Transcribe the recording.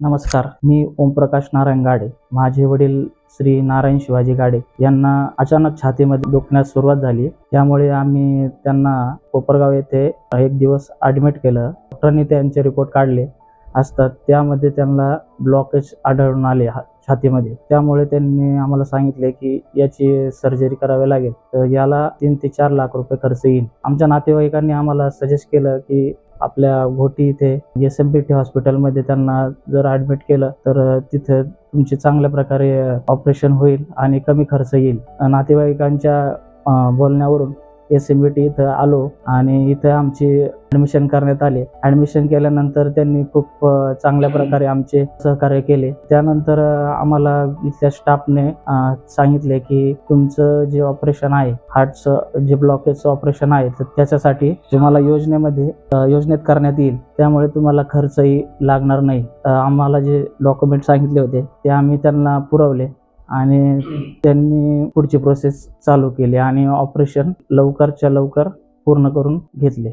नमस्कार मी ओमप्रकाश नारायण गाडे. माझे वडील श्री नारायण शिवाजी गाडे यांना अचानक छातीमध्ये दुखण्यास सुरुवात झाली. त्यामुळे आम्ही त्यांना कोपरगाव येथे एक दिवस ॲडमिट केलं. डॉक्टरांनी त्यांचे रिपोर्ट काढले असतात. त्यामध्ये त्यांना ब्लॉकेज आढळून आले हा- छातीमध्ये. त्यामुळे त्यांनी आम्हाला सांगितले की याची सर्जरी करावी लागेल. तर याला तीन ते चार लाख रुपये खर्च येईल. आमच्या नातेवाईकांनी आम्हाला सजेस्ट केलं की आपल्या घोटी इथे एस एम पी टी हॉस्पिटलमध्ये त्यांना जर ॲडमिट केलं तर तिथं तुमचे चांगल्या प्रकारे ऑपरेशन होईल आणि कमी खर्च येईल. नातेवाईकांच्या बोलण्यावरून एस एम बी टी इथं आलो आणि इथं आमची ॲडमिशन करण्यात आले. ॲडमिशन केल्यानंतर त्यांनी खूप चांगल्या प्रकारे आमचे सहकार्य केले. त्यानंतर आम्हाला इथल्या स्टाफने सांगितले की तुमचं जे ऑपरेशन आहे हार्टचं जे ब्लॉकेजचं ऑपरेशन आहे तर त्याच्यासाठी तुम्हाला योजनेमध्ये योजनेत करण्यात येईल. त्यामुळे तुम्हाला खर्चही लागणार नाही. आम्हाला जे डॉक्युमेंट सांगितले होते ते आम्ही त्यांना पुरवले. आणि त्यांनी पुढची प्रोसेस चालू केली आणि ऑपरेशन लवकरच्या लवकर पूर्ण करून घेतले.